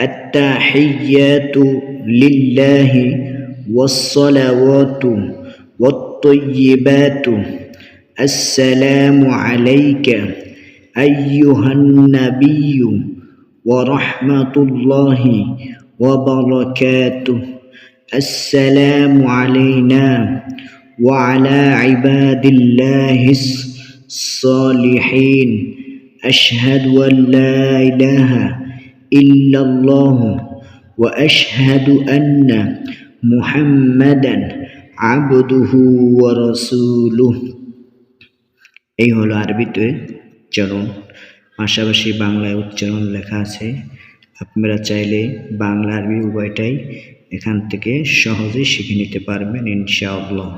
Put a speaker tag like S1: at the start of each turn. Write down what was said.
S1: التحيات لله والصلوات والطيبات. السلام عليك أيها النبي ورحمة الله وبركاته. السلام علينا وعلى عباد الله الصالحين. أشهد أن لا إله إلا الله وأشهد أن محمدا عبده ورسوله এই হলো আরবিতে উচ্চারণ পাশাপাশি বাংলায় উচ্চারণ লেখা আছে আপনারা চাইলে বাংলা আরবি উভয়টাই এখান থেকে সহজেই শিখে নিতে পারবেন ইনশাআল্লাহ